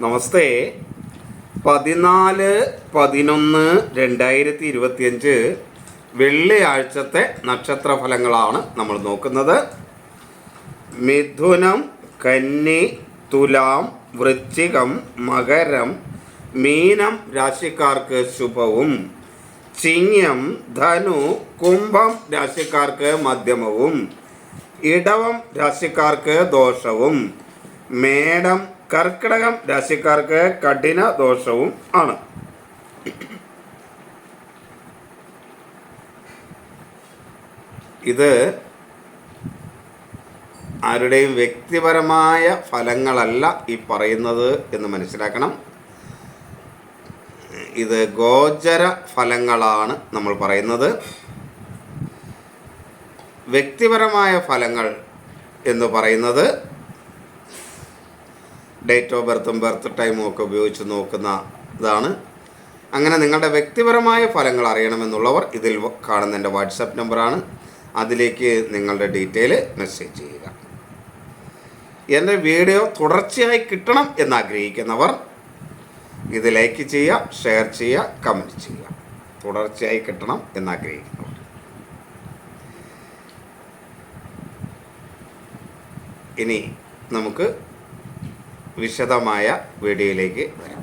നമസ്തേ. പതിനാല് പതിനൊന്ന് രണ്ടായിരത്തി ഇരുപത്തിയഞ്ച് വെള്ളിയാഴ്ചത്തെ നക്ഷത്ര ഫലങ്ങളാണ് നമ്മൾ നോക്കുന്നത്. മിഥുനം കന്നി തുലാം വൃശ്ചികം മകരം മീനം രാശിക്കാർക്ക് ശുഭവും. ചിങ്ങം ധനു കുംഭം രാശിക്കാർക്ക് മധ്യമവും. ഇടവം രാശിക്കാർക്ക് ദോഷവും. മേടം കർക്കിടകം രാശിക്കാർക്ക് കഠിന ദോഷവും ആണ്. ഇത് ആരുടെയും വ്യക്തിപരമായ ഫലങ്ങളല്ല ഈ പറയുന്നത് എന്ന് മനസ്സിലാക്കണം. ഇത് ഗോചര ഫലങ്ങളാണ് നമ്മൾ പറയുന്നത്. വ്യക്തിപരമായ ഫലങ്ങൾ എന്ന് പറയുന്നത് ഡേറ്റ് ഓഫ് ബർത്തും ബർത്ത് ടൈമും ഒക്കെ ഉപയോഗിച്ച് നോക്കുന്ന ഇതാണ് അങ്ങനെ നിങ്ങളുടെ വ്യക്തിപരമായ ഫലങ്ങൾ അറിയണമെന്നുള്ളവർ ഇതിൽ കാണുന്ന എന്റെ വാട്സപ്പ് നമ്പറാണ് അതിലേക്ക് നിങ്ങളുടെ ഡീറ്റെയിൽ മെസ്സേജ് ചെയ്യുക. എന്റെ വീഡിയോ തുടർച്ചയായി കിട്ടണം എന്നാഗ്രഹിക്കുന്നവർ ഇത് ലൈക്ക് ചെയ്യുക ഷെയർ ചെയ്യുക കമന്റ് ചെയ്യുക. തുടർച്ചയായി കിട്ടണം എന്നാഗ്രഹിക്കുന്നവർ. ഇനി നമുക്ക് വിശദമായ വീഡിയോയിലേക്ക് വരാം.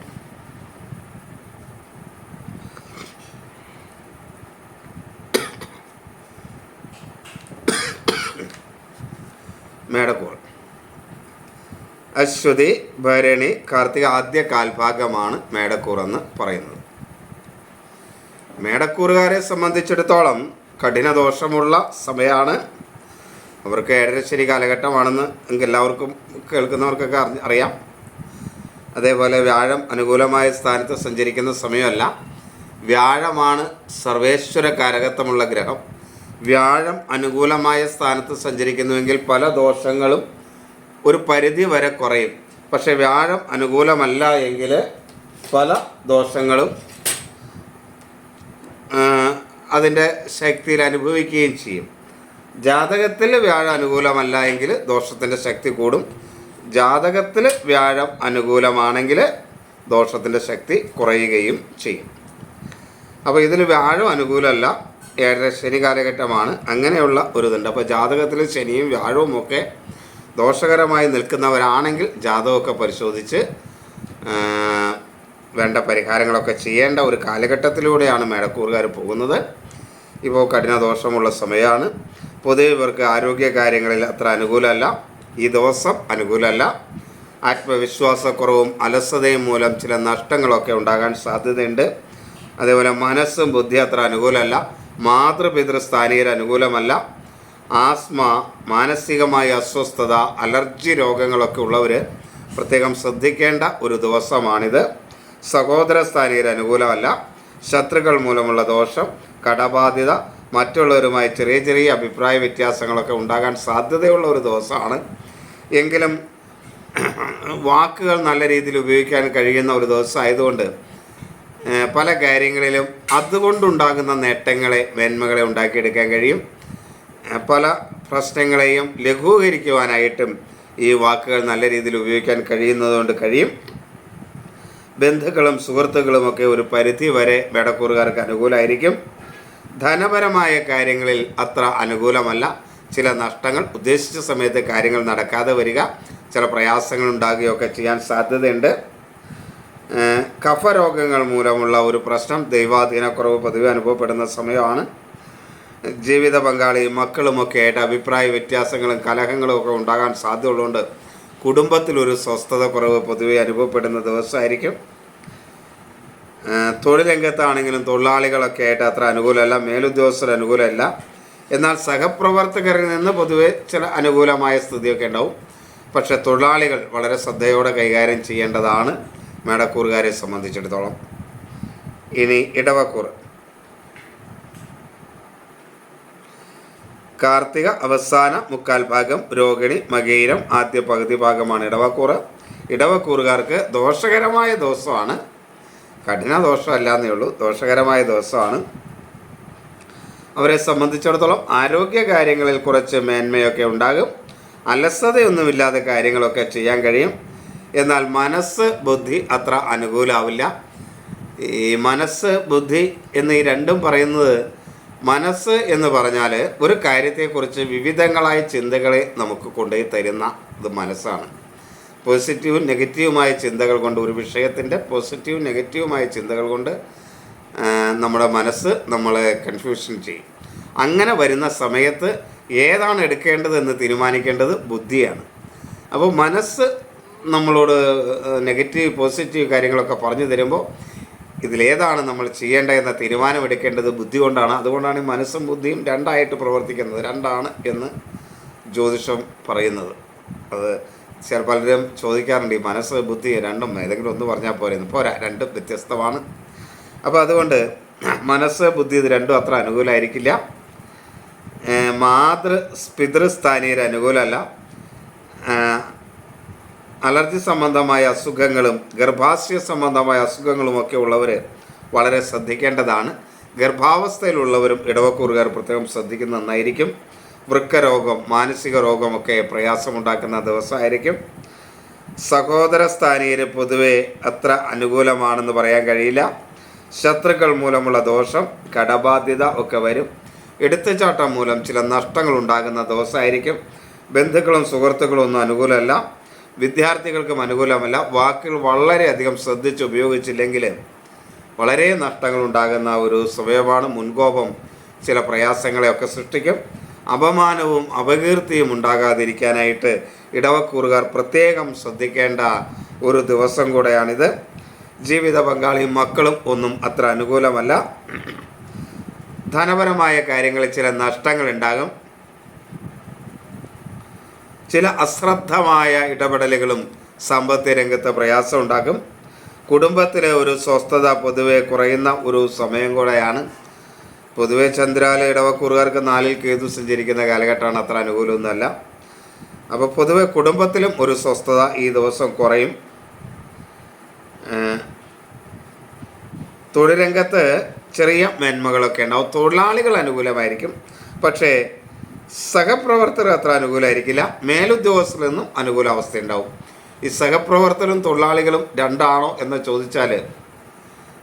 മേടക്കോൾ. അശ്വതി ഭരണി കാർത്തിക ആദ്യ കാൽഭാഗമാണ് മേടക്കൂർ എന്ന് പറയുന്നത്. മേടക്കൂറുകാരെ സംബന്ധിച്ചിടത്തോളം കഠിനദോഷമുള്ള സമയമാണ് അവർക്ക് ഏഴരശ്ശേരി കാലഘട്ടമാണെന്ന് എനിക്ക് എല്ലാവർക്കും കേൾക്കുന്നവർക്കൊക്കെ അറിയാം. അതേപോലെ വ്യാഴം അനുകൂലമായ സ്ഥാനത്ത് സഞ്ചരിക്കുന്ന സമയമല്ല. വ്യാഴമാണ് സർവേശ്വര കാരകത്വമുള്ള ഗ്രഹം. വ്യാഴം അനുകൂലമായ സ്ഥാനത്ത് സഞ്ചരിക്കുന്നുവെങ്കിൽ പല ദോഷങ്ങളും ഒരു പരിധി വരെ കുറയും. പക്ഷേ വ്യാഴം അനുകൂലമല്ല എങ്കിൽ പല ദോഷങ്ങളും അതിന്റെ ശക്തിയിൽ അനുഭവിക്കുകയും ചെയ്യും. ജാതകത്തിൽ വ്യാഴം അനുകൂലമല്ല എങ്കിൽ ദോഷത്തിന്റെ ശക്തി കൂടും. ജാതകത്തിൽ വ്യാഴം അനുകൂലമാണെങ്കിൽ ദോഷത്തിന്റെ ശക്തി കുറയുകയും ചെയ്യും. അപ്പോൾ ഇതിൽ വ്യാഴം അനുകൂലമല്ല ഏഴര ശനി കാലഘട്ടമാണ് അങ്ങനെയുള്ള ഒരു ഇതുണ്ട് അപ്പോൾ ജാതകത്തിൽ ശനിയും വ്യാഴവും ഒക്കെ ദോഷകരമായി നിൽക്കുന്നവരാണെങ്കിൽ ജാതകമൊക്കെ പരിശോധിച്ച് വേണ്ട പരിഹാരങ്ങളൊക്കെ ചെയ്യേണ്ട ഒരു കാലഘട്ടത്തിലൂടെയാണ് മേടക്കൂറുകാർ പോകുന്നത്. ഇപ്പോൾ കഠിനദോഷമുള്ള സമയമാണ്. പൊതുവെ ഇവർക്ക് ആരോഗ്യ കാര്യങ്ങളിൽ അത്ര അനുകൂലമല്ല. ഈ ദിവസം അനുകൂലമല്ല. ആത്മവിശ്വാസക്കുറവും അലസതയും മൂലം ചില നഷ്ടങ്ങളൊക്കെ ഉണ്ടാകാൻ സാധ്യതയുണ്ട്. അതേപോലെ മനസ്സും ബുദ്ധി അത്ര അനുകൂലമല്ല. മാതൃപിതൃസ്ഥാനീയർ അനുകൂലമല്ല. ആസ്മ മാനസികമായ അസ്വസ്ഥത അലർജി രോഗങ്ങളൊക്കെ ഉള്ളവർ പ്രത്യേകം ശ്രദ്ധിക്കേണ്ട ഒരു ദിവസമാണിത്. സഹോദര സ്ഥാനീയർ അനുകൂലമല്ല. ശത്രുക്കൾ മൂലമുള്ള ദോഷം കടബാധ്യത മറ്റുള്ളവരുമായി ചെറിയ ചെറിയ അഭിപ്രായ വ്യത്യാസങ്ങളൊക്കെ ഉണ്ടാകാൻ സാധ്യതയുള്ള ഒരു ദിവസമാണ്. എങ്കിലും വാക്കുകൾ നല്ല രീതിയിൽ ഉപയോഗിക്കാൻ കഴിയുന്ന ഒരു ദിവസമായതുകൊണ്ട് പല കാര്യങ്ങളിലും അതുകൊണ്ടുണ്ടാകുന്ന നേട്ടങ്ങളെ മേന്മകളെ ഉണ്ടാക്കിയെടുക്കാൻ കഴിയും. പല പ്രശ്നങ്ങളെയും ലഘൂകരിക്കുവാനായിട്ടും ഈ വാക്കുകൾ നല്ല രീതിയിൽ ഉപയോഗിക്കാൻ കഴിയുന്നതുകൊണ്ട് കഴിയും. ബന്ധുക്കളും സുഹൃത്തുക്കളുമൊക്കെ ഒരു പരിധി വരെ മേടക്കൂറുകാർക്ക് അനുകൂലമായിരിക്കും. ധനപരമായ കാര്യങ്ങളിൽ അത്ര അനുകൂലമല്ല. ചില നഷ്ടങ്ങൾ ഉദ്ദേശിച്ച സമയത്ത് കാര്യങ്ങൾ നടക്കാതെ വരിക ചില പ്രയാസങ്ങൾ ഉണ്ടാകുകയൊക്കെ ചെയ്യാൻ സാധ്യതയുണ്ട്. കഫരോഗങ്ങൾ മൂലമുള്ള ഒരു പ്രശ്നം ദൈവാധീനക്കുറവ് പതിവ് അനുഭവപ്പെടുന്ന സമയമാണ്. ജീവിത പങ്കാളിയും മക്കളുമൊക്കെ ആയിട്ട് അഭിപ്രായ വ്യത്യാസങ്ങളും കലഹങ്ങളും ഒക്കെ ഉണ്ടാകാൻ സാധ്യതയുള്ളതുകൊണ്ട് കുടുംബത്തിലൊരു സ്വസ്ഥത കുറവ് പൊതുവെ അനുഭവപ്പെടുന്ന ദിവസമായിരിക്കും. തൊഴിൽ രംഗത്താണെങ്കിലും തൊഴിലാളികളൊക്കെ ആയിട്ട് അത്ര അനുകൂലമല്ല മേലുദ്യോഗസ്ഥർ അനുകൂലമല്ല. എന്നാൽ സഹപ്രവർത്തകരിൽ നിന്ന് പൊതുവെ ചില അനുകൂലമായ സ്ഥിതിയൊക്കെ ഉണ്ടാവും. പക്ഷെ തൊഴിലാളികൾ വളരെ ശ്രദ്ധയോടെ കൈകാര്യം ചെയ്യേണ്ടതാണ് മേടക്കൂറുകാരെ സംബന്ധിച്ചിടത്തോളം. ഇനി ഇടവക്കൂർ കാർത്തിക അവസാന മുക്കാൽ ഭാഗം രോഹിണി മകയിരം ആദ്യ പകുതി ഭാഗമാണ് ഇടവക്കൂറ്. ഇടവക്കൂറുകാർക്ക് ദോഷകരമായ ദിവസമാണ്. കഠിന ദോഷമല്ല എന്നേ ഉള്ളൂ. ദോഷകരമായ ദിവസമാണ്. അവരെ സംബന്ധിച്ചിടത്തോളം ആരോഗ്യ കാര്യങ്ങളിൽ കുറച്ച് മേന്മയൊക്കെ ഉണ്ടാകും. അലസതയൊന്നുമില്ലാതെ കാര്യങ്ങളൊക്കെ ചെയ്യാൻ കഴിയും. എന്നാൽ മനസ്സ് ബുദ്ധി അത്ര അനുകൂലാവില്ല. ഈ മനസ്സ് ബുദ്ധി എന്ന് ഈ രണ്ടും പറയുന്നത് മനസ്സ് എന്ന് പറഞ്ഞാൽ ഒരു കാര്യത്തെക്കുറിച്ച് വിവിധങ്ങളായ ചിന്തകളെ നമുക്ക് കൊണ്ടുപോയി തരുന്ന ഇത് മനസ്സാണ്. പോസിറ്റീവും നെഗറ്റീവുമായ ചിന്തകൾ കൊണ്ട് ഒരു വിഷയത്തിന്റെ പോസിറ്റീവും നെഗറ്റീവുമായ ചിന്തകൾ കൊണ്ട് നമ്മുടെ മനസ്സ് നമ്മളെ കൺഫ്യൂഷൻ ചെയ്യും. അങ്ങനെ വരുന്ന സമയത്ത് ഏതാണ് എടുക്കേണ്ടത് എന്ന് തീരുമാനിക്കേണ്ടത് ബുദ്ധിയാണ്. അപ്പോൾ മനസ്സ് നമ്മളോട് നെഗറ്റീവ് പോസിറ്റീവ് കാര്യങ്ങളൊക്കെ പറഞ്ഞു തരുമ്പോൾ ഇതിലേതാണ് നമ്മൾ ചെയ്യേണ്ടതെന്ന തീരുമാനമെടുക്കേണ്ടത് ബുദ്ധി കൊണ്ടാണ്. അതുകൊണ്ടാണ് ഈ മനസ്സും ബുദ്ധിയും രണ്ടായിട്ട് പ്രവർത്തിക്കുന്നത്. രണ്ടാണ് എന്ന് ജ്യോതിഷം പറയുന്നത്. അത് ചില പലരും ചോദിക്കാറുണ്ട് ഈ മനസ്സ് ബുദ്ധി രണ്ടും ഏതെങ്കിലും ഒന്ന് പറഞ്ഞാൽ പോരെ? പോരാ രണ്ടും വ്യത്യസ്തമാണ്. അപ്പോൾ അതുകൊണ്ട് മനസ്സ് ബുദ്ധി ഇത് രണ്ടും അത്ര അനുകൂലമായിരിക്കില്ല മാതൃ പിതൃസ്ഥാനീയർ അനുകൂലമല്ല. അലർജി സംബന്ധമായ അസുഖങ്ങളും ഗർഭാശയ സംബന്ധമായ അസുഖങ്ങളും ഒക്കെ ഉള്ളവർ വളരെ ശ്രദ്ധിക്കേണ്ടതാണ്. ഗർഭാവസ്ഥയിലുള്ളവരും ഇടവക്കൂറുകാർ പ്രത്യേകം ശ്രദ്ധിക്കുന്ന നന്നായിരിക്കും. വൃക്കരോഗം മാനസിക രോഗമൊക്കെ പ്രയാസമുണ്ടാക്കുന്ന ദിവസമായിരിക്കും. സഹോദര സ്ഥാനീയർ പൊതുവെ അത്ര അനുകൂലമാണെന്ന് പറയാൻ കഴിയില്ല. ശത്രുക്കൾ മൂലമുള്ള ദോഷം കടബാധ്യത ഒക്കെ വരും. എടുത്തുചാട്ടം മൂലം ചില നഷ്ടങ്ങൾ ഉണ്ടാകുന്ന ദിവസമായിരിക്കും. ബന്ധുക്കളും സുഹൃത്തുക്കളും ഒന്നും അനുകൂലമല്ല. വിദ്യാർത്ഥികൾക്കും അനുകൂലമല്ല. വാക്കുകൾ വളരെയധികം ശ്രദ്ധിച്ച് ഉപയോഗിച്ചില്ലെങ്കിൽ വളരെ നഷ്ടങ്ങൾ ഉണ്ടാകുന്ന ഒരു സമയമാണ് മുൻകോപം. ചില പ്രയാസങ്ങളെയൊക്കെ സൃഷ്ടിക്കും. അപമാനവും അപകീർത്തിയും ഉണ്ടാകാതിരിക്കാനായിട്ട് ഇടവക്കൂറുകാർ പ്രത്യേകം ശ്രദ്ധിക്കേണ്ട ഒരു ദിവസം കൂടെയാണിത്. ജീവിത പങ്കാളിയും മക്കളും ഒന്നും അത്ര അനുകൂലമല്ല. ധനപരമായ കാര്യങ്ങളിൽ ചില നഷ്ടങ്ങൾ ഉണ്ടാകും. ചില അശ്രദ്ധമായ ഇടപെടലുകളും സാമ്പത്തിക രംഗത്ത് പ്രയാസം ഉണ്ടാക്കും. കുടുംബത്തിലെ ഒരു സ്വസ്ഥത പൊതുവെ കുറയുന്ന ഒരു സമയം കൂടെയാണ് പൊതുവെ ചന്ദ്രാല ഇടവക്കൂറുകാർക്ക് നാലിൽ കേതു സഞ്ചരിക്കുന്ന കാലഘട്ടമാണ് അത്ര അനുകൂലമൊന്നുമല്ല. അപ്പോൾ പൊതുവെ കുടുംബത്തിലും ഒരു സ്വസ്ഥത ഈ ദിവസം കുറയും. തൊഴിലംഗത്ത് ചെറിയ മേന്മകളൊക്കെ ഉണ്ടാവും. തൊഴിലാളികൾ അനുകൂലമായിരിക്കും. പക്ഷേ സഹപ്രവർത്തകർ അത്ര അനുകൂലമായിരിക്കില്ല. മേലുദ്യോഗസ്ഥരിൽ നിന്നും അനുകൂല അവസ്ഥ ഉണ്ടാവും ഈ സഹപ്രവർത്തകരും തൊഴിലാളികളും രണ്ടാണോ എന്ന് ചോദിച്ചാൽ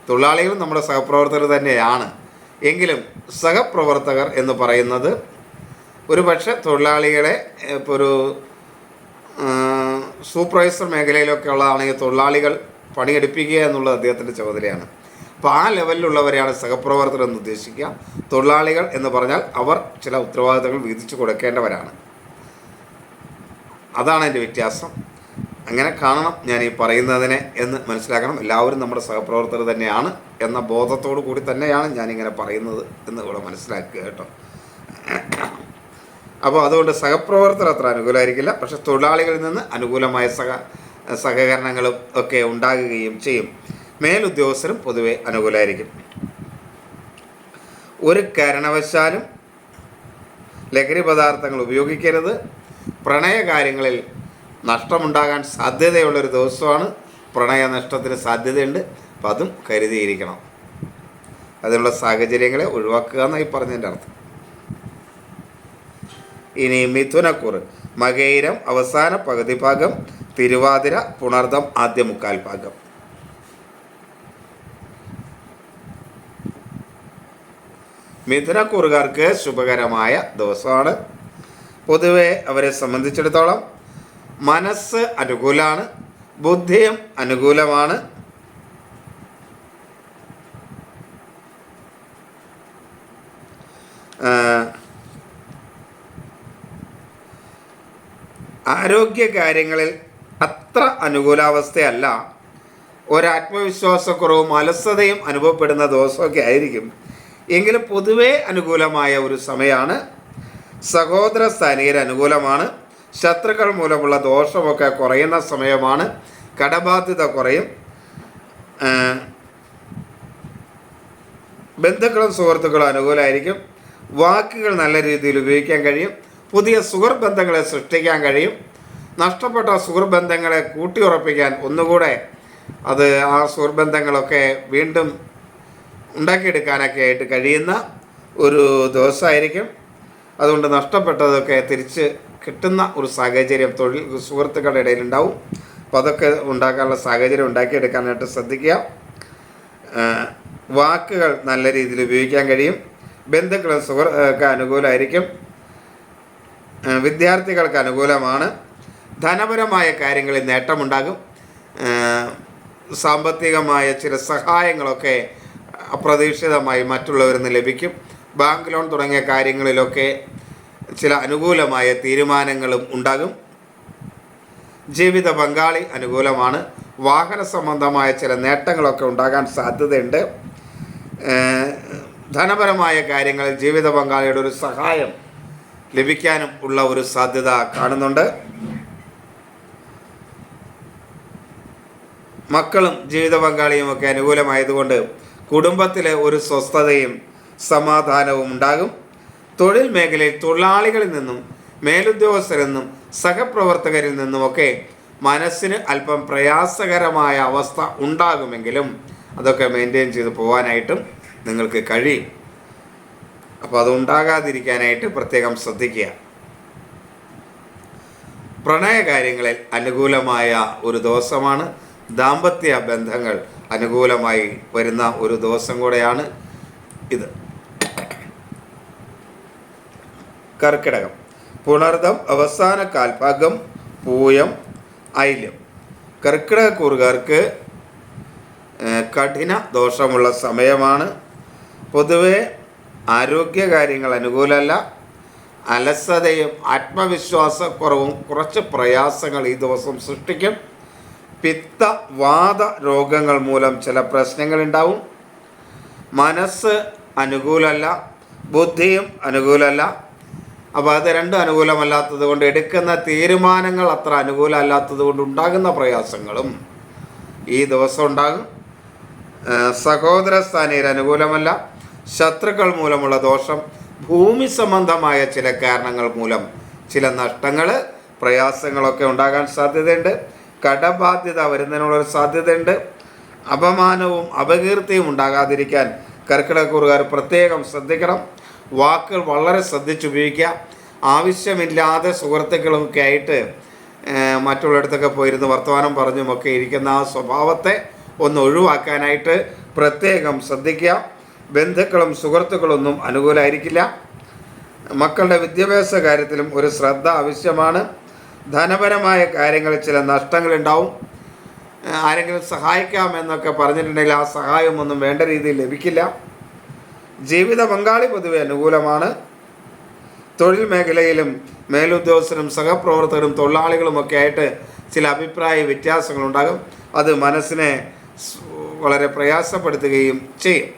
തൊഴിലാളികളും നമ്മുടെ സഹപ്രവർത്തകർ തന്നെയാണ്. എങ്കിലും സഹപ്രവർത്തകർ എന്ന് പറയുന്നത് ഒരു പക്ഷേ തൊഴിലാളികളെ ഇപ്പോൾ ഒരു സൂപ്പർവൈസർ മേഖലയിലൊക്കെ ഉള്ളതാണെങ്കിൽ തൊഴിലാളികൾ പണിയെടുപ്പിക്കുക എന്നുള്ളത് അദ്ദേഹത്തിന്റെ ചുമതലയാണ്. അപ്പോൾ ആ ലെവലിലുള്ളവരെയാണ് സഹപ്രവർത്തകർ എന്ന് ഉദ്ദേശിക്കുക. തൊഴിലാളികൾ എന്ന് പറഞ്ഞാൽ അവർ ചില ഉത്തരവാദിത്തങ്ങൾ വിധിച്ചു കൊടുക്കേണ്ടവരാണ്. അതാണ് എന്റെ വ്യത്യാസം. അങ്ങനെ കാണണം ഞാൻ ഈ പറയുന്നതിനെ എന്ന് മനസ്സിലാക്കണം. എല്ലാവരും നമ്മുടെ സഹപ്രവർത്തകർ തന്നെയാണ് എന്ന ബോധത്തോടു കൂടി തന്നെയാണ് ഞാനിങ്ങനെ പറയുന്നത് എന്ന് ഇവിടെ മനസ്സിലാക്കുക കേട്ടോ. അപ്പോൾ അതുകൊണ്ട് സഹപ്രവർത്തകർ അത്ര അനുകൂലമായിരിക്കില്ല പക്ഷെ തൊഴിലാളികളിൽ നിന്ന് അനുകൂലമായ സഹ സഹകരണങ്ങളും ഒക്കെ ഉണ്ടാകുകയും ചെയ്യും. മേലുദ്യോഗസ്ഥരും പൊതുവെ അനുകൂലമായിരിക്കും ഒരു കാരണവശാലും ലഹരി പദാർത്ഥങ്ങൾ ഉപയോഗിക്കരുത്. പ്രണയകാര്യങ്ങളിൽ നഷ്ടമുണ്ടാകാൻ സാധ്യതയുള്ളൊരു ദിവസമാണ് പ്രണയനഷ്ടത്തിന് സാധ്യതയുണ്ട്. അപ്പം അതും കരുതിയിരിക്കണം. അതിനുള്ള സാഹചര്യങ്ങളെ ഒഴിവാക്കുക എന്നായി പറഞ്ഞതിന്റെ അർത്ഥം. ഇനി മിഥുനക്കുറ് മകേരം അവസാന പകുതി ഭാഗം തിരുവാതിര പുണർദം ആദ്യ മുക്കാൽ ഭാഗം. മിഥുനക്കുറുകാർക്ക് ശുഭകരമായ ദിവസമാണ്. പൊതുവെ അവരെ സംബന്ധിച്ചിടത്തോളം മനസ്സ് അനുകൂലമാണ് ബുദ്ധിയും അനുകൂലമാണ്. ആരോഗ്യ കാര്യങ്ങളിൽ അത്ര അനുകൂലാവസ്ഥയല്ല. ഒരാത്മവിശ്വാസക്കുറവും അലസതയും അനുഭവപ്പെടുന്ന ദിവസമൊക്കെ ആയിരിക്കും. എങ്കിലും പൊതുവേ അനുകൂലമായ ഒരു സമയമാണ്. സഹോദര സ്ഥാനീയർ അനുകൂലമാണ്. ശത്രുക്കൾ മൂലമുള്ള ദോഷമൊക്കെ കുറയുന്ന സമയമാണ് കടബാധ്യത കുറയും. ബന്ധുക്കളും സുഹൃത്തുക്കളും അനുകൂലമായിരിക്കും വാക്കുകൾ നല്ല രീതിയിൽ ഉപയോഗിക്കാൻ കഴിയും. പുതിയ സുഹൃത്ത് ബന്ധങ്ങളെ സൃഷ്ടിക്കാൻ കഴിയും. നഷ്ടപ്പെട്ട സുഹൃത്ത് ബന്ധങ്ങളെ കൂട്ടിയുറപ്പിക്കാൻ ഒന്നുകൂടെ അത് ആ സുഹൃത്ത് ബന്ധങ്ങളൊക്കെ വീണ്ടും ഉണ്ടാക്കിയെടുക്കാനൊക്കെ ആയിട്ട് കഴിയുന്ന ഒരു ദിവസമായിരിക്കും. അതുകൊണ്ട് നഷ്ടപ്പെട്ടതൊക്കെ തിരിച്ച് കിട്ടുന്ന ഒരു സാഹചര്യം തൊഴിൽ സുഹൃത്തുക്കളുടെ ഇടയിൽ ഉണ്ടാവും അപ്പോൾ അതൊക്കെ ഉണ്ടാക്കാനുള്ള സാഹചര്യം ഉണ്ടാക്കിയെടുക്കാനായിട്ട് ശ്രദ്ധിക്കുക. വാക്കുകൾ നല്ല രീതിയിൽ ഉപയോഗിക്കാൻ കഴിയും. ബന്ധുക്കളും സുഹൃത്തുക്കൾക്ക് അനുകൂലമായിരിക്കും വിദ്യാർത്ഥികൾക്ക് അനുകൂലമാണ്. ധനപരമായ കാര്യങ്ങളിൽ നേട്ടമുണ്ടാകും. സാമ്പത്തികമായ ചില സഹായങ്ങളൊക്കെ അപ്രതീക്ഷിതമായി മറ്റുള്ളവരിൽ നിന്ന് ലഭിക്കും. ബാങ്ക് ലോൺ തുടങ്ങിയ കാര്യങ്ങളിലൊക്കെ ചില അനുകൂലമായ തീരുമാനങ്ങളും ഉണ്ടാകും. ജീവിത പങ്കാളി അനുകൂലമാണ്. വാഹന സംബന്ധമായ ചില നേട്ടങ്ങളൊക്കെ ഉണ്ടാകാൻ സാധ്യതയുണ്ട്. ധനപരമായ കാര്യങ്ങളിൽ ജീവിത പങ്കാളിയുടെ ഒരു സഹായം ലഭിക്കാനും ഉള്ള ഒരു സാധ്യത കാണുന്നുണ്ട്. മക്കളും ജീവിത പങ്കാളിയും ഒക്കെ അനുകൂലമായതുകൊണ്ട് കുടുംബത്തിലെ ഒരു സ്വസ്ഥതയും സമാധാനവും ഉണ്ടാകും. തൊഴിൽ മേഖലയിൽ തൊഴിലാളികളിൽ നിന്നും മേലുദ്യോഗസ്ഥരിൽ നിന്നും സഹപ്രവർത്തകരിൽ നിന്നുമൊക്കെ മനസ്സിന് അല്പം പ്രയാസകരമായ അവസ്ഥ ഉണ്ടാകുമെങ്കിലും അതൊക്കെ മെയിന്റെയിൻ ചെയ്ത് പോകാനായിട്ടും നിങ്ങൾക്ക് കഴിയും. അപ്പോൾ അതുണ്ടാകാതിരിക്കാനായിട്ട് പ്രത്യേകം ശ്രദ്ധിക്കുക. പ്രണയകാര്യങ്ങളിൽ അനുകൂലമായ ഒരു ദിവസമാണ്. ദാമ്പത്യ ബന്ധങ്ങൾ അനുകൂലമായി വരുന്ന ഒരു ദിവസം കൂടെയാണ് ഇത്. കർക്കിടകം. പുണർദം അവസാന കാൽഭാഗം പൂയം ഐല്യം കർക്കിടകക്കൂറുകാർക്ക് കഠിന ദോഷമുള്ള സമയമാണ്. പൊതുവെ ആരോഗ്യകാര്യങ്ങൾ അനുകൂലമല്ല. അലസതയും ആത്മവിശ്വാസക്കുറവും കുറച്ച് പ്രയാസങ്ങൾ ഈ ദിവസം സൃഷ്ടിക്കും. പിത്ത വാത രോഗങ്ങൾ മൂലം ചില പ്രശ്നങ്ങളുണ്ടാവും. മനസ്സ് അനുകൂലമല്ല. ബുദ്ധിയും അനുകൂലമല്ല. അപ്പോൾ അത് രണ്ടും അനുകൂലമല്ലാത്തത് കൊണ്ട് എടുക്കുന്ന തീരുമാനങ്ങൾ അത്ര അനുകൂലമല്ലാത്തത് കൊണ്ട് ഉണ്ടാകുന്ന പ്രയാസങ്ങളും ഈ ദിവസം ഉണ്ടാകും. സഹോദര സ്ഥാനീയർ അനുകൂലമല്ല. ശത്രുക്കൾ മൂലമുള്ള ദോഷം ഭൂമി സംബന്ധമായ ചില കാരണങ്ങൾ മൂലം ചില നഷ്ടങ്ങൾ പ്രയാസങ്ങളൊക്കെ ഉണ്ടാകാൻ സാധ്യതയുണ്ട്. കടബാധ്യത വരുന്നതിനുള്ളൊരു സാധ്യതയുണ്ട്. അപമാനവും അപകീർത്തിയും ഉണ്ടാകാതിരിക്കാൻ കർക്കിടക്കൂറുകാർ പ്രത്യേകം ശ്രദ്ധിക്കണം. വാക്കുകൾ വളരെ ശ്രദ്ധിച്ചുപയോഗിക്കുക ആവശ്യമില്ലാതെ സുഹൃത്തുക്കളൊക്കെ ആയിട്ട് മറ്റുള്ളിടത്തൊക്കെ പോയിരുന്ന് വർത്തമാനം പറഞ്ഞുമൊക്കെ ഇരിക്കുന്ന ആ സ്വഭാവത്തെ ഒന്ന് ഒഴിവാക്കാനായിട്ട് പ്രത്യേകം ശ്രദ്ധിക്കുക. ബന്ധുക്കളും സുഹൃത്തുക്കളൊന്നും അനുകൂലമായിരിക്കില്ല മക്കളുടെ വിദ്യാഭ്യാസ കാര്യത്തിലും ഒരു ശ്രദ്ധ ആവശ്യമാണ്. ധനപരമായ കാര്യങ്ങളിൽ ചില നഷ്ടങ്ങളുണ്ടാവും. ആരെങ്കിലും സഹായിക്കാമെന്നൊക്കെ പറഞ്ഞിട്ടുണ്ടെങ്കിൽ ആ സഹായമൊന്നും വേണ്ട രീതിയിൽ ലഭിക്കില്ല. ജീവിത പങ്കാളി പൊതുവെ അനുകൂലമാണ്. തൊഴിൽ മേഖലയിലും മേലുദ്യോഗസ്ഥരും സഹപ്രവർത്തകരും തൊഴിലാളികളുമൊക്കെ ആയിട്ട് ചില അഭിപ്രായ വ്യത്യാസങ്ങളുണ്ടാകും. അത് മനസ്സിനെ വളരെ പ്രയാസപ്പെടുത്തുകയും ചെയ്യും.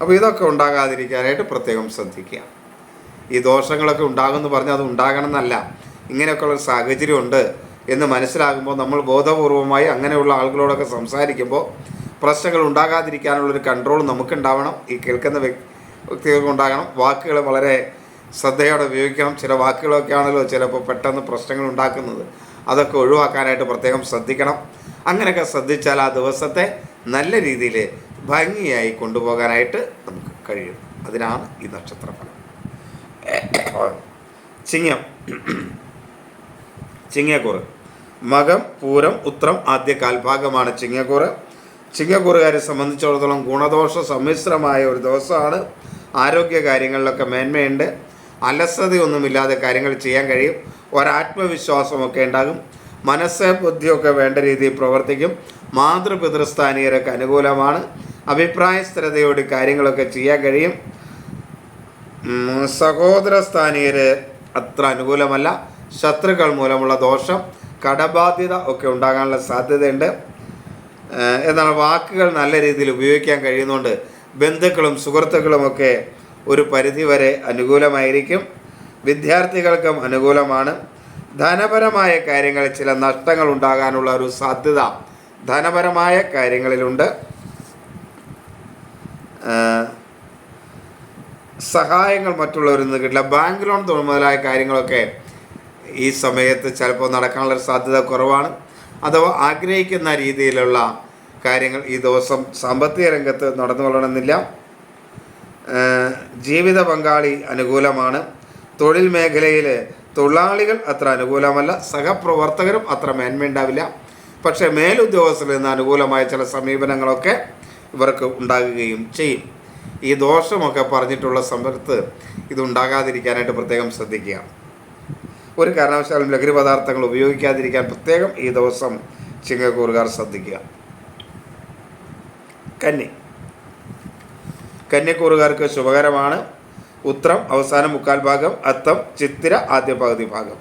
അപ്പോൾ ഇതൊക്കെ ഉണ്ടാകാതിരിക്കാനായിട്ട് പ്രത്യേകം ശ്രദ്ധിക്കുക. ഈ ദോഷങ്ങളൊക്കെ ഉണ്ടാകുമെന്ന് പറഞ്ഞാൽ അത് ഉണ്ടാകണം എന്നല്ല ഇങ്ങനെയൊക്കെയുള്ള സാഹചര്യമുണ്ട് എന്ന് മനസ്സിലാകുമ്പോൾ നമ്മൾ ബോധപൂർവമായി അങ്ങനെയുള്ള ആളുകളോടൊക്കെ സംസാരിക്കുമ്പോൾ പ്രശ്നങ്ങൾ ഉണ്ടാകാതിരിക്കാനുള്ളൊരു കൺട്രോൾ നമുക്കുണ്ടാവണം. ഈ കേൾക്കുന്ന വ്യക്തി വ്യക്തികൾക്ക് ഉണ്ടാകണം. വാക്കുകൾ വളരെ ശ്രദ്ധയോടെ ഉപയോഗിക്കണം. ചില വാക്കുകളൊക്കെ ആണല്ലോ ചിലപ്പോൾ പെട്ടെന്ന് പ്രശ്നങ്ങൾ ഉണ്ടാക്കുന്നത്. അതൊക്കെ ഒഴിവാക്കാനായിട്ട് പ്രത്യേകം ശ്രദ്ധിക്കണം. അങ്ങനെയൊക്കെ ശ്രദ്ധിച്ചാൽ ആ ദിവസത്തെ നല്ല രീതിയിൽ ഭംഗിയായി കൊണ്ടുപോകാനായിട്ട് നമുക്ക് കഴിയും. അതിനാണ് ഈ നക്ഷത്രഫലം. ചിങ്ങം. ചിങ്ങക്കൂറ്. മകം പൂരം ഉത്രം ആദ്യ കാൽഭാഗമാണ് ചിങ്ങക്കൂറ്. ചിങ്ങക്കൂറുകാരെ സംബന്ധിച്ചിടത്തോളം ഗുണദോഷ സമ്മിശ്രമായ ഒരു ദിവസമാണ്. ആരോഗ്യ കാര്യങ്ങളിലൊക്കെ മേന്മയുണ്ട്. അലസതയൊന്നുമില്ലാതെ കാര്യങ്ങൾ ചെയ്യാൻ കഴിയും. ഒരാത്മവിശ്വാസമൊക്കെ ഉണ്ടാകും. മനസ്സ് ബുദ്ധിയൊക്കെ വേണ്ട രീതിയിൽ പ്രവർത്തിക്കും. മാതൃപിതൃസ്ഥാനീയരൊക്കെ അനുകൂലമാണ്. അഭിപ്രായ സ്ഥിരതയോട് കാര്യങ്ങളൊക്കെ ചെയ്യാൻ കഴിയും. സഹോദര സ്ഥാനീയര് അത്ര അനുകൂലമല്ല. ശത്രുക്കൾ മൂലമുള്ള ദോഷം കടബാധ്യത ഒക്കെ ഉണ്ടാകാനുള്ള സാധ്യതയുണ്ട്. എന്നാൽ വാക്കുകൾ നല്ല രീതിയിൽ ഉപയോഗിക്കാൻ കഴിയുന്നതുകൊണ്ട് ബന്ധുക്കളും സുഹൃത്തുക്കളുമൊക്കെ ഒരു പരിധിവരെ അനുകൂലമായിരിക്കും. വിദ്യാർത്ഥികൾക്കും അനുകൂലമാണ്. ധനപരമായ കാര്യങ്ങളിൽ ചില നഷ്ടങ്ങൾ ഉണ്ടാകാനുള്ള ഒരു സാധ്യത ധനപരമായ കാര്യങ്ങളിലുണ്ട്. സഹായങ്ങൾ മറ്റുള്ളവരിൽ നിന്ന് കിട്ടില്ല. ബാങ്ക് ലോൺ മുതലായ കാര്യങ്ങളൊക്കെ ഈ സമയത്ത് ചിലപ്പോൾ നടക്കാനുള്ള സാധ്യത കുറവാണ്. അഥവാ ആഗ്രഹിക്കുന്ന രീതിയിലുള്ള കാര്യങ്ങൾ ഈ ദിവസം സാമ്പത്തിക രംഗത്ത് നടന്നു കൊള്ളണമെന്നില്ല ജീവിത പങ്കാളി അനുകൂലമാണ്. തൊഴിൽ മേഖലയിൽ തൊഴിലാളികൾ അത്ര അനുകൂലമല്ല. സഹപ്രവർത്തകരും അത്ര മേന്മയുണ്ടാവില്ല. പക്ഷേ മേലുദ്യോഗസ്ഥരിൽ നിന്ന് അനുകൂലമായ ചില സമീപനങ്ങളൊക്കെ ഇവർക്ക് ഉണ്ടാകുകയും ചെയ്യും. ഈ ദോഷമൊക്കെ പറഞ്ഞിട്ടുള്ള സമയത്ത് ഇതുണ്ടാകാതിരിക്കാനായിട്ട് പ്രത്യേകം ശ്രദ്ധിക്കുക. ഒരു കാരണവശാലും ലഹരി പദാർത്ഥങ്ങൾ ഉപയോഗിക്കാതിരിക്കാൻ പ്രത്യേകം ഈ ദിവസം ചിങ്ങക്കൂറുകാർ ശ്രദ്ധിക്കുക. കന്നി. കന്യക്കൂറുകാർക്ക് ശുഭകരമാണ്. ഉത്രം അവസാന മുക്കാൽ ഭാഗം അത്തം ചിത്തിര ആദ്യ പകുതി ഭാഗം.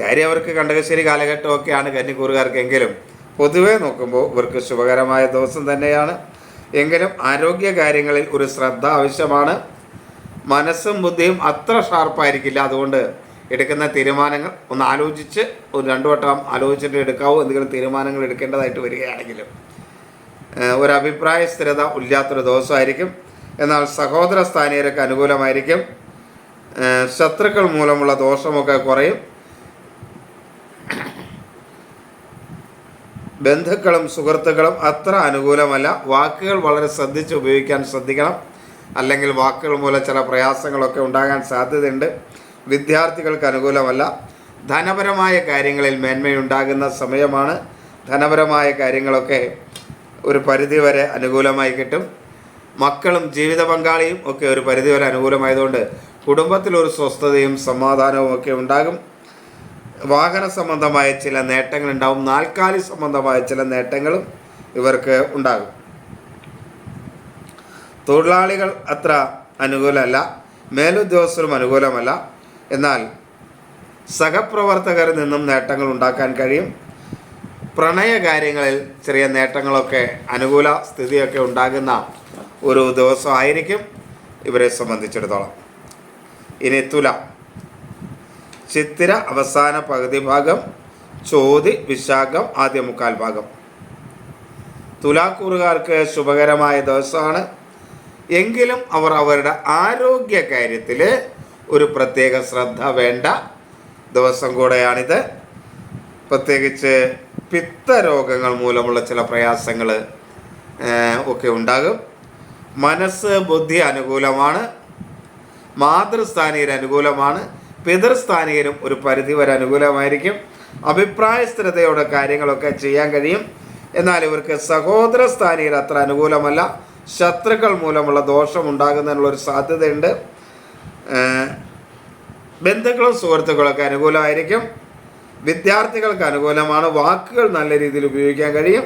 കാര്യം അവർക്ക് കണ്ടകശ്ശേരി കാലഘട്ടമൊക്കെയാണ് കന്നിക്കൂറുകാർക്കെങ്കിലും പൊതുവേ നോക്കുമ്പോൾ ഇവർക്ക് ശുഭകരമായ ദിവസം തന്നെയാണ്. എങ്കിലും ആരോഗ്യ കാര്യങ്ങളിൽ ഒരു ശ്രദ്ധ ആവശ്യമാണ്. മനസ്സും ബുദ്ധിയും അത്ര ഷാർപ്പായിരിക്കില്ല. അതുകൊണ്ട് എടുക്കുന്ന തീരുമാനങ്ങൾ ഒന്ന് ആലോചിച്ച് ഒരു രണ്ടു വട്ടം ആലോചിച്ചിട്ട് എടുക്കാവോ എന്തെങ്കിലും തീരുമാനങ്ങൾ എടുക്കേണ്ടതായിട്ട് വരികയാണെങ്കിലും. ഒരു അഭിപ്രായ സ്ഥിരത ഇല്ലാത്തൊരു ദിവസമായിരിക്കും. എന്നാൽ സഹോദര സ്ഥാനീയർക്ക് അനുകൂലമായിരിക്കും. ശത്രുക്കൾ മൂലമുള്ള ദോഷമൊക്കെ കുറയും. ബന്ധുക്കളും സുഹൃത്തുക്കളും അത്ര അനുകൂലമല്ല. വാക്കുകൾ വളരെ ശ്രദ്ധിച്ച് ഉപയോഗിക്കാൻ ശ്രദ്ധിക്കണം. അല്ലെങ്കിൽ വാക്കുകൾ മൂലം ചില പ്രയാസങ്ങളൊക്കെ ഉണ്ടാകാൻ സാധ്യതയുണ്ട്. വിദ്യാർത്ഥികൾക്ക് അനുകൂലമല്ല. ധനപരമായ കാര്യങ്ങളിൽ മേന്മയുണ്ടാകുന്ന സമയമാണ്. ധനപരമായ കാര്യങ്ങളൊക്കെ ഒരു പരിധിവരെ അനുകൂലമായി കിട്ടും. മക്കളും ജീവിത പങ്കാളിയും ഒക്കെ ഒരു പരിധിവരെ അനുകൂലമായതുകൊണ്ട് കുടുംബത്തിലൊരു സ്വസ്ഥതയും സമാധാനവും ഒക്കെ ഉണ്ടാകും. വാഹന സംബന്ധമായ ചില നേട്ടങ്ങളുണ്ടാവും. നാൽക്കാലി സംബന്ധമായ ചില നേട്ടങ്ങളും ഇവർക്ക് ഉണ്ടാകും. തൊഴിലാളികൾ അത്ര അനുകൂലമല്ല മേലുദ്യോഗസ്ഥരും അനുകൂലമല്ല. എന്നാൽ സഹപ്രവർത്തകരിൽ നിന്നും നേട്ടങ്ങൾ ഉണ്ടാക്കാൻ കഴിയും. പ്രണയ കാര്യങ്ങളിൽ ചെറിയ നേട്ടങ്ങളൊക്കെ അനുകൂല സ്ഥിതിയൊക്കെ ഉണ്ടാകുന്ന ഒരു ദിവസമായിരിക്കും ഇവരെ സംബന്ധിച്ചിടത്തോളം. ഇനി തുല. ചിത്തിര അവസാന പകുതി ഭാഗം ചോതി വിശാഖം ആദ്യ മുക്കാൽ ഭാഗം. തുലാക്കൂറുകാർക്ക് ശുഭകരമായ ദിവസമാണ്. എങ്കിലും അവർ അവരുടെ ആരോഗ്യ കാര്യത്തിൽ ഒരു പ്രത്യേക ശ്രദ്ധ വേണ്ട ദിവസം കൂടെയാണിത്. പ്രത്യേകിച്ച് പിത്തരോഗങ്ങൾ മൂലമുള്ള ചില പ്രയാസങ്ങൾ ഒക്കെ ഉണ്ടാകും. മനസ്സ് ബുദ്ധി അനുകൂലമാണ്. മാതൃസ്ഥാനീയർ അനുകൂലമാണ്. പിതൃസ്ഥാനീയരും ഒരു പരിധി വരെ അനുകൂലമായിരിക്കും. അഭിപ്രായ സ്ഥിരതയോടെ കാര്യങ്ങളൊക്കെ ചെയ്യാൻ കഴിയും. എന്നാൽ ഇവർക്ക് സഹോദര സ്ഥാനീയർ അത്ര അനുകൂലമല്ല. ശത്രുക്കൾ മൂലമുള്ള ദോഷം ഉണ്ടാകുന്നതിനുള്ള ഒരു സാധ്യതയുണ്ട്. ബന്ധുക്കളും സുഹൃത്തുക്കളൊക്കെ അനുകൂലമായിരിക്കും. വിദ്യാർത്ഥികൾക്ക് അനുകൂലമാണ്. വാക്കുകൾ നല്ല രീതിയിൽ ഉപയോഗിക്കാൻ കഴിയും.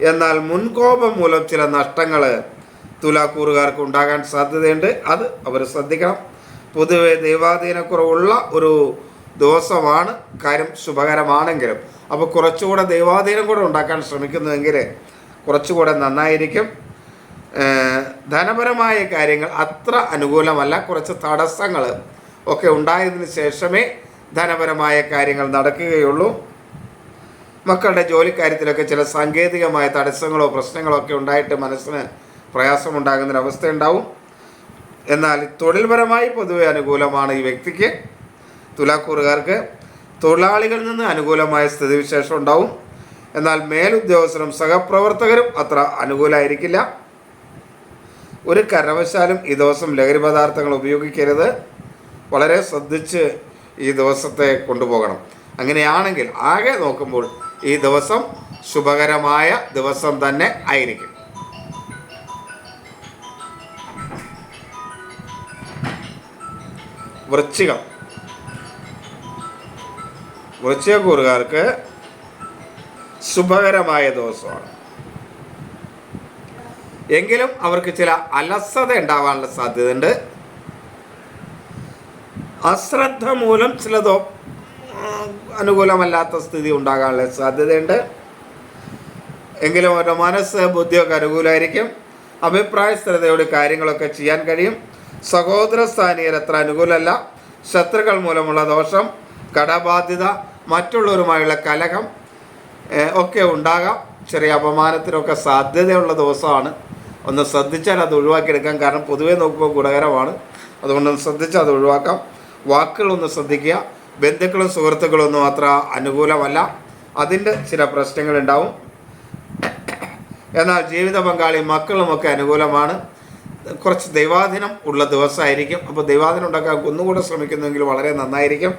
എന്നാൽ മുൻകോപം മൂലം ചില നഷ്ടങ്ങൾ തുലാക്കൂറുകാർക്ക് ഉണ്ടാകാൻ സാധ്യതയുണ്ട്. അത് അവർ ശ്രദ്ധിക്കണം. പൊതുവെ ദൈവാധീനക്കുറവുള്ള ഒരു ദിവസമാണ് കാര്യം ശുഭകരമാണെങ്കിലും. അപ്പോൾ കുറച്ചുകൂടെ ദൈവാധീനം കൂടെ ഉണ്ടാക്കാൻ ശ്രമിക്കുന്നുവെങ്കിൽ കുറച്ചുകൂടെ നന്നായിരിക്കും. ധനപരമായ കാര്യങ്ങൾ അത്ര അനുകൂലമല്ല. കുറച്ച് തടസ്സങ്ങൾ ഒക്കെ ഉണ്ടായതിനു ശേഷമേ ധനപരമായ കാര്യങ്ങൾ നടക്കുകയുള്ളൂ. മക്കളുടെ ജോലിക്കാര്യത്തിലൊക്കെ ചില സാങ്കേതികമായ തടസ്സങ്ങളോ പ്രശ്നങ്ങളോ ഒക്കെ ഉണ്ടായിട്ട് മനസ്സിന് പ്രയാസമുണ്ടാകുന്നൊരവസ്ഥ ഉണ്ടാവും എന്നാൽ തൊഴിൽപരമായി പൊതുവെ അനുകൂലമാണ് ഈ വ്യക്തിക്ക് തുലാക്കൂറുകാർക്ക്. തൊഴിലാളികളിൽ നിന്ന് അനുകൂലമായ സ്ഥിതിവിശേഷം ഉണ്ടാവും. എന്നാൽ മേലുദ്യോഗസ്ഥരും സഹപ്രവർത്തകരും അത്ര അനുകൂലമായിരിക്കില്ല ഒരു കാരണവശാലും ഈ ദിവസം ലഹരി പദാർത്ഥങ്ങൾ ഉപയോഗിക്കരുത്. വളരെ ശ്രദ്ധിച്ച് ഈ ദിവസത്തെ കൊണ്ടുപോകണം. അങ്ങനെയാണെങ്കിൽ ആകെ നോക്കുമ്പോൾ ഈ ദിവസം ശുഭകരമായ ദിവസം തന്നെ ആയിരിക്കും. വൃശ്ചികം. വൃശ്ചികക്കൂറുകാർക്ക് ശുഭകരമായ ദിവസമാണ്. എങ്കിലും അവർക്ക് ചില അലസത ഉണ്ടാവാനുള്ള സാധ്യതയുണ്ട്. അശ്രദ്ധ മൂലം ചിലതോ അനുകൂലമല്ലാത്ത സ്ഥിതി ഉണ്ടാകാനുള്ള സാധ്യതയുണ്ട്. എങ്കിലും അവരുടെ മനസ്സ് ബുദ്ധിയൊക്കെ അനുകൂലമായിരിക്കും. അഭിപ്രായ സ്ഥിരതയോട് കാര്യങ്ങളൊക്കെ ചെയ്യാൻ കഴിയും. സഹോദര സ്ഥാനീയർ അത്ര അനുകൂലമല്ല. ശത്രുക്കൾ മൂലമുള്ള ദോഷം കടബാധ്യത മറ്റുള്ളവരുമായുള്ള കലഹം ഒക്കെ ഉണ്ടാകാം. ചെറിയ അപമാനത്തിനൊക്കെ സാധ്യതയുള്ള ദിവസമാണ്. ഒന്ന് ശ്രദ്ധിച്ചാൽ അത് ഒഴിവാക്കിയെടുക്കാം കാരണം പൊതുവേ നോക്കുമ്പോൾ ഗുണകരമാണ്. അതുകൊണ്ട് ശ്രദ്ധിച്ചാൽ അത് ഒഴിവാക്കാം. വാക്കുകളൊന്ന് ശ്രദ്ധിക്കുക. ബന്ധുക്കളും സുഹൃത്തുക്കളും ഒന്നും അത്ര അനുകൂലമല്ല. അതിന്റെ ചില പ്രശ്നങ്ങളുണ്ടാവും. എന്നാൽ ജീവിത പങ്കാളി മക്കളുമൊക്കെ അനുകൂലമാണ്. കുറച്ച് ദൈവാധീനം ഉള്ള ദിവസമായിരിക്കും. അപ്പോൾ ദൈവാധീനം ഉണ്ടാക്കാൻ ഒന്നുകൂടെ ശ്രമിക്കുന്നെങ്കിൽ വളരെ നന്നായിരിക്കും.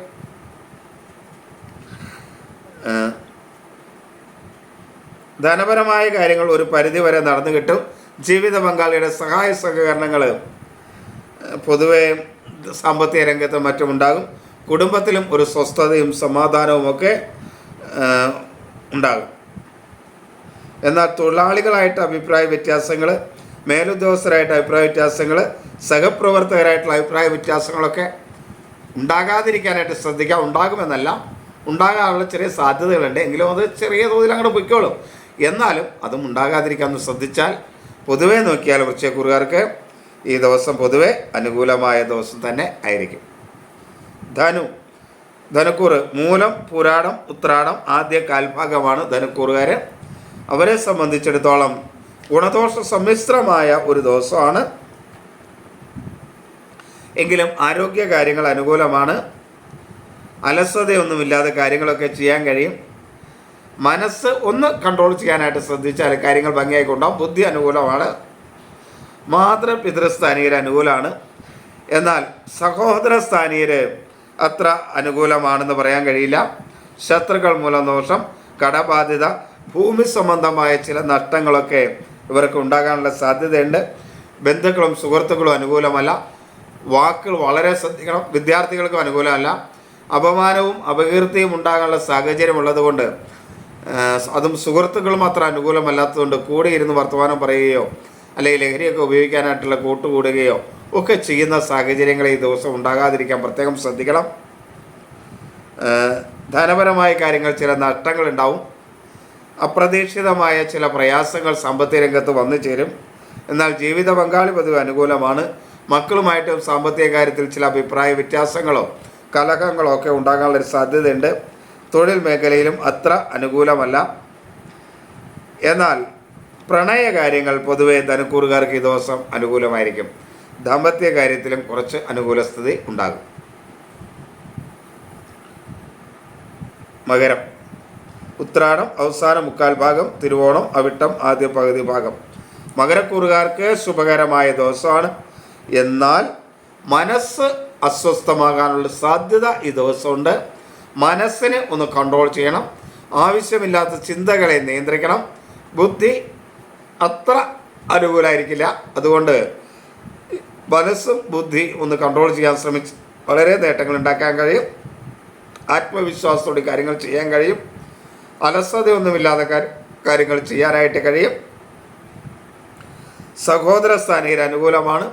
ധനപരമായ കാര്യങ്ങൾ ഒരു പരിധി വരെ നടന്നു കിട്ടും. ജീവിത പങ്കാളിയുടെ സഹായ സഹകരണങ്ങൾ പൊതുവെ സാമ്പത്തിക രംഗത്തും മറ്റും ഉണ്ടാകും. കുടുംബത്തിലും ഒരു സ്വസ്ഥതയും സമാധാനവും ഒക്കെ ഉണ്ടാകും. എന്നാൽ തൊഴിലാളികളായിട്ട് അഭിപ്രായ വ്യത്യാസങ്ങൾ മേലുദ്യോഗസ്ഥരായിട്ട് അഭിപ്രായ വ്യത്യാസങ്ങൾ സഹപ്രവർത്തകരായിട്ടുള്ള അഭിപ്രായ വ്യത്യാസങ്ങളൊക്കെ ഉണ്ടാകാതിരിക്കാനായിട്ട് ശ്രദ്ധിക്കുക ഉണ്ടാകുമെന്നല്ല ഉണ്ടാകാനുള്ള ചെറിയ സാധ്യതകളുണ്ട്. എങ്കിലും അത് ചെറിയ തോതിൽ അങ്ങോട്ട് പൊയ്ക്കോളും. എന്നാലും അതും ഉണ്ടാകാതിരിക്കാമെന്ന് ശ്രദ്ധിച്ചാൽ പൊതുവേ നോക്കിയാൽ വൃശ്ചയക്കുറുകാർക്ക് ഈ ദിവസം പൊതുവെ അനുകൂലമായ ദിവസം തന്നെ ആയിരിക്കും. ധനു ധനുക്കൂറ് മൂലം പുരാടം ഉത്രാടം ആദ്യ കാൽഭാഗമാണ് ധനുക്കൂറുകാർ. അവരെ സംബന്ധിച്ചിടത്തോളം ഗുണദോഷ സമ്മിശ്രമായ ഒരു ദിവസമാണ്. എങ്കിലും ആരോഗ്യ കാര്യങ്ങൾ അനുകൂലമാണ്. അലസതയൊന്നുമില്ലാതെ കാര്യങ്ങളൊക്കെ ചെയ്യാൻ കഴിയും. മനസ്സ് ഒന്ന് കൺട്രോൾ ചെയ്യാനായിട്ട് ശ്രദ്ധിച്ചാൽ കാര്യങ്ങൾ ഭംഗിയായി കൊണ്ടാവും ബുദ്ധി അനുകൂലമാണ്. മാതൃപിതൃസ്ഥാനീയർ അനുകൂലമാണ്. എന്നാൽ സഹോദര സ്ഥാനീയർ അത്ര അനുകൂലമാണെന്ന് പറയാൻ കഴിയില്ല. ശത്രുക്കൾ മൂലം ദോഷം കടബാധ്യത ഭൂമി സംബന്ധമായ ചില നഷ്ടങ്ങളൊക്കെ ഇവർക്ക് ഉണ്ടാകാനുള്ള സാധ്യതയുണ്ട്. ബന്ധുക്കളും സുഹൃത്തുക്കളും അനുകൂലമല്ല. വാക്കുകൾ വളരെ ശ്രദ്ധിക്കണം. വിദ്യാർത്ഥികൾക്കും അനുകൂലമല്ല. അപമാനവും അപകീർത്തിയും ഉണ്ടാകാനുള്ള സാഹചര്യം ഉള്ളതുകൊണ്ട് ആഹ് അതും സുഹൃത്തുക്കൾ മാത്രം അനുകൂലമല്ലാത്തതുകൊണ്ട് കൂടെ ഇരുന്ന് വർത്തമാനം പറയുകയോ അല്ലെങ്കിൽ ലഹരിയൊക്കെ ഉപയോഗിക്കാനായിട്ടുള്ള കൂട്ടുകൂടുകയോ ഒക്കെ ചെയ്യുന്ന സാഹചര്യങ്ങൾ ഈ ദിവസം ഉണ്ടാകാതിരിക്കാൻ പ്രത്യേകം ശ്രദ്ധിക്കണം. ധനപരമായ കാര്യങ്ങൾ ചില നഷ്ടങ്ങൾ ഉണ്ടാവും അപ്രതീക്ഷിതമായ ചില പ്രയാസങ്ങൾ സാമ്പത്തിക രംഗത്ത് വന്നു ചേരും. എന്നാൽ ജീവിത പങ്കാളി പതിവ് അനുകൂലമാണ്. മക്കളുമായിട്ടും സാമ്പത്തിക കാര്യത്തിൽ ചില അഭിപ്രായ വ്യത്യാസങ്ങളോ കലഹങ്ങളോ ഒക്കെ ഉണ്ടാകാനുള്ളൊരു സാധ്യതയുണ്ട്. തൊഴിൽ മേഖലയിലും അത്ര അനുകൂലമല്ല. എന്നാൽ പ്രണയ കാര്യങ്ങൾ പൊതുവേ ധനുക്കൂറുകാർക്ക് ഈ ദിവസം അനുകൂലമായിരിക്കും. ദാമ്പത്യ കാര്യത്തിലും കുറച്ച് അനുകൂല സ്ഥിതി ഉണ്ടാകും. മകരം. ഉത്രാടം അവസാന മുക്കാൽ ഭാഗം തിരുവോണം അവിട്ടം ആദ്യ പകുതി ഭാഗം. മകരക്കൂറുകാർക്ക് ശുഭകരമായ ദിവസമാണ്. എന്നാൽ മനസ്സ് അസ്വസ്ഥമാകാനുള്ള സാധ്യത ഈ ദിവസമുണ്ട്. മനസ്സിനെ ഒന്ന് കൺട്രോൾ ചെയ്യണം. ആവശ്യമില്ലാത്ത ചിന്തകളെ നിയന്ത്രിക്കണം. ബുദ്ധി അത്ര അനുകൂലമായിരിക്കില്ല അതുകൊണ്ട് മനസ്സും ബുദ്ധി ഒന്ന് കൺട്രോൾ ചെയ്യാൻ ശ്രമിച്ച് വളരെ നേട്ടങ്ങൾ ഉണ്ടാക്കാൻ കഴിയും. ആത്മവിശ്വാസത്തോടെ കാര്യങ്ങൾ ചെയ്യാൻ കഴിയും. അലസതയൊന്നുമില്ലാതെ കാര്യങ്ങൾ ചെയ്യാനായിട്ട് കഴിയും. സഹോദര സ്ഥാനീയർ അനുകൂലമാണ്.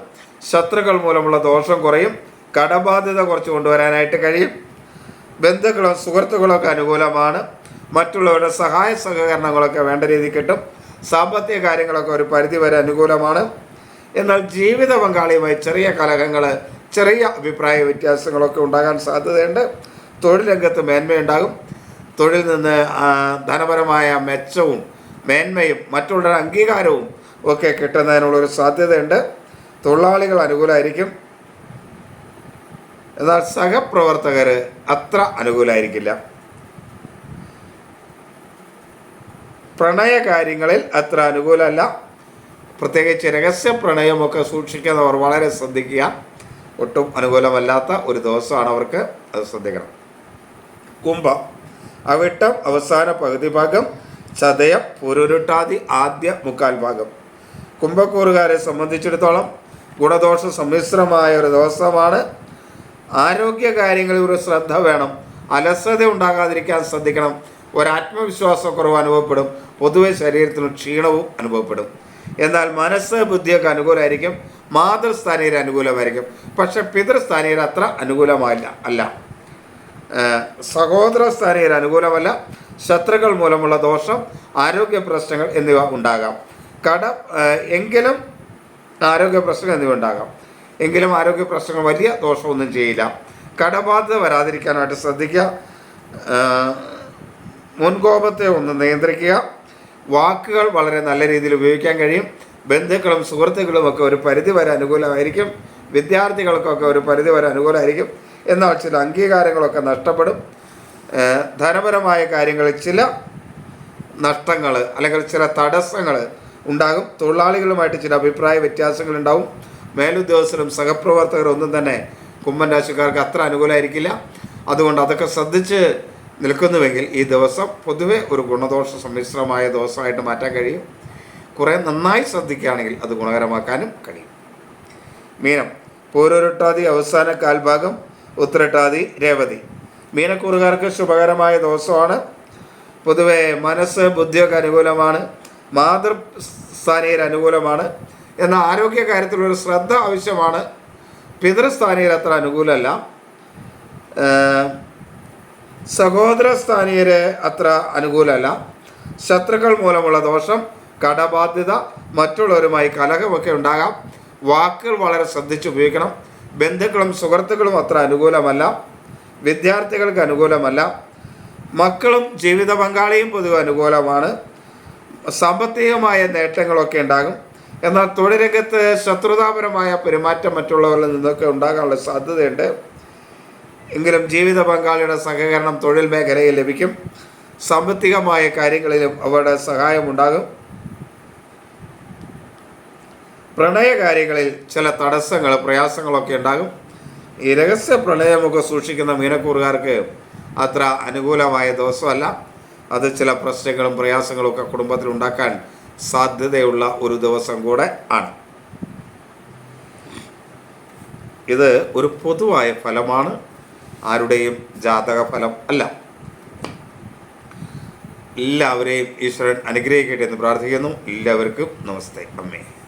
ശത്രുക്കൾ മൂലമുള്ള ദോഷം കുറയും. കടബാധ്യത കുറച്ച് കൊണ്ടുവരാനായിട്ട് കഴിയും. ബന്ധുക്കളും സുഹൃത്തുക്കളൊക്കെ അനുകൂലമാണ്. മറ്റുള്ളവരുടെ സഹായ സഹകരണങ്ങളൊക്കെ വേണ്ട രീതിയിൽ കിട്ടും. സാമ്പത്തിക കാര്യങ്ങളൊക്കെ ഒരു പരിധിവരെ അനുകൂലമാണ്. എന്നാൽ ജീവിത പങ്കാളിയുമായി ചെറിയ കലഹങ്ങൾ ചെറിയ അഭിപ്രായ വ്യത്യാസങ്ങളൊക്കെ ഉണ്ടാകാൻ സാധ്യതയുണ്ട്. തൊഴിൽ രംഗത്ത് മേന്മയുണ്ടാകും. തൊഴിൽ നിന്ന് ധനപരമായ മെച്ചവും മേന്മയും മറ്റുള്ളവരുടെ അംഗീകാരവും ഒക്കെ കിട്ടുന്നതിനുള്ളൊരു സാധ്യതയുണ്ട്. തൊഴിലാളികൾ അനുകൂലമായിരിക്കും. എന്നാൽ സഹപ്രവർത്തകർ അത്ര അനുകൂലമായിരിക്കില്ല പ്രണയ കാര്യങ്ങളിൽ അത്ര അനുകൂലമല്ല. പ്രത്യേകിച്ച് രഹസ്യ പ്രണയമൊക്കെ സൂക്ഷിക്കുന്നവർ വളരെ ശ്രദ്ധിക്കുക. ഒട്ടും അനുകൂലമല്ലാത്ത ഒരു ദിവസമാണ് അവർക്ക് അത് ശ്രദ്ധിക്കണം. കുംഭം അവിട്ടം അവസാന പകുതി ഭാഗം ചതയം പുരുരുട്ടാതി ആദ്യ മുക്കാൽ ഭാഗം. കുംഭക്കൂറുകാരെ സംബന്ധിച്ചിടത്തോളം ഗുണദോഷ സമ്മിശ്രമായ ഒരു ദിവസമാണ് ആരോഗ്യ കാര്യങ്ങളിൽ ഒരു ശ്രദ്ധ വേണം. അലസത ഉണ്ടാകാതിരിക്കാൻ ശ്രദ്ധിക്കണം. ഒരു ഒരാത്മവിശ്വാസക്കുറവ് അനുഭവപ്പെടും. പൊതുവെ ശരീരത്തിന് ക്ഷീണവും അനുഭവപ്പെടും. എന്നാൽ മനസ്സ് ബുദ്ധിയൊക്കെ അനുകൂലമായിരിക്കും മാതൃസ്ഥാനീയർ അനുകൂലമായിരിക്കും. പക്ഷെ പിതൃസ്ഥാനീയർ അത്ര അനുകൂലമല്ല അല്ല. സഹോദര സ്ഥാനീയർ അനുകൂലമല്ല. ശത്രുക്കൾ മൂലമുള്ള ദോഷം ആരോഗ്യ പ്രശ്നങ്ങൾ എന്നിവ ഉണ്ടാകാം. കട എങ്കിലും ആരോഗ്യ പ്രശ്നങ്ങൾ എന്നിവ ഉണ്ടാകാം. എങ്കിലും ആരോഗ്യ പ്രശ്നങ്ങൾ വലിയ ദോഷമൊന്നും ചെയ്യില്ല. കടബാധ്യത വരാതിരിക്കാനായിട്ട് ശ്രദ്ധിക്കുക. മുൻകോപത്തെ ഒന്ന് നിയന്ത്രിക്കുക. വാക്കുകൾ വളരെ നല്ല രീതിയിൽ ഉപയോഗിക്കാൻ കഴിയും. ബന്ധുക്കളും സുഹൃത്തുക്കളും ഒക്കെ ഒരു പരിധി വരെ അനുകൂലമായിരിക്കും. വിദ്യാർത്ഥികൾക്കൊക്കെ ഒരു പരിധി വരെ അനുകൂലമായിരിക്കും. എന്നാൽ ചില അംഗീകാരങ്ങളൊക്കെ നഷ്ടപ്പെടും. ധനപരമായ കാര്യങ്ങളിൽ ചില നഷ്ടങ്ങൾ അല്ലെങ്കിൽ ചില തടസ്സങ്ങൾ ഉണ്ടാകും. തൊഴിലാളികളുമായിട്ട് ചില അഭിപ്രായ വ്യത്യാസങ്ങൾ ഉണ്ടാവും മേലുദ്യോഗസ്ഥരും സഹപ്രവർത്തകരും ഒന്നും തന്നെ കുമ്മൻ രാശിക്കാർക്ക് അത്ര അനുകൂലമായിരിക്കില്ല. അതുകൊണ്ട് അതൊക്കെ ശ്രദ്ധിച്ച് നിൽക്കുന്നുവെങ്കിൽ ഈ ദിവസം പൊതുവെ ഒരു ഗുണദോഷ സമ്മിശ്രമായ ദിവസമായിട്ട് മാറ്റാൻ കഴിയും. കുറേ നന്നായി ശ്രദ്ധിക്കുകയാണെങ്കിൽ അത് ഗുണകരമാക്കാനും കഴിയും. മീനം പൂരൊരുട്ടാതി അവസാന കാൽഭാഗം ഉത്തരട്ടാതി രേവതി. മീനക്കൂറുകാർക്ക് ശുഭകരമായ ദിവസമാണ്. പൊതുവെ മനസ്സ് ബുദ്ധിയൊക്കെ അനുകൂലമാണ്. മാതൃസ്ഥാനീയർ അനുകൂലമാണ് എന്നാൽ ആരോഗ്യ കാര്യത്തിലൊരു ശ്രദ്ധ ആവശ്യമാണ്. പിതൃസ്ഥാനീയർ അത്ര അനുകൂലമല്ല. ഏഹ് സഹോദര സ്ഥാനീയര് അത്ര അനുകൂലമല്ല. ശത്രുക്കൾ മൂലമുള്ള ദോഷം കടബാധ്യത മറ്റുള്ളവരുമായി കലഹമൊക്കെ ഉണ്ടാകാം. വാക്കുകൾ വളരെ ശ്രദ്ധിച്ച് ഉപയോഗിക്കണം. ബന്ധുക്കളും സുഹൃത്തുക്കളും അത്ര അനുകൂലമല്ല. വിദ്യാർത്ഥികൾക്ക് അനുകൂലമല്ല. മക്കളും ജീവിത പങ്കാളിയും പൊതുവെ അനുകൂലമാണ്. സാമ്പത്തികമായ നേട്ടങ്ങളൊക്കെ ഉണ്ടാകും. എന്നാൽ തൊഴിൽ രംഗത്ത് ശത്രുതാപരമായ പെരുമാറ്റം മറ്റുള്ളവരിൽ നിന്നൊക്കെ ഉണ്ടാകാനുള്ള സാധ്യതയുണ്ട്. എങ്കിലും ജീവിത പങ്കാളിയുടെ സഹകരണം തൊഴിൽ മേഖലയിൽ ലഭിക്കും. സാമ്പത്തികമായ കാര്യങ്ങളിലും അവരുടെ സഹായമുണ്ടാകും പ്രണയകാര്യങ്ങളിൽ ചില തടസ്സങ്ങൾ പ്രയാസങ്ങളൊക്കെ ഉണ്ടാകും. ഈ രഹസ്യ പ്രണയമൊക്കെ സൂക്ഷിക്കുന്ന മീനക്കൂറുകാർക്ക് അത്ര അനുകൂലമായ ദിവസമല്ല. അത് ചില പ്രശ്നങ്ങളും പ്രയാസങ്ങളും ഒക്കെ കുടുംബത്തിൽ ഉണ്ടാക്കാൻ സാധ്യതയുള്ള ഒരു ദിവസം കൂടെ ആണ്. ഇത് ഒരു പൊതുവായ ഫലമാണ് ആരുടെയും ജാതക ഫലം അല്ല. എല്ലാവരെയും ഈശ്വരൻ അനുഗ്രഹിക്കട്ടെ എന്ന് പ്രാർത്ഥിക്കുന്നു. എല്ലാവർക്കും നമസ്തേ. അമ്മേ.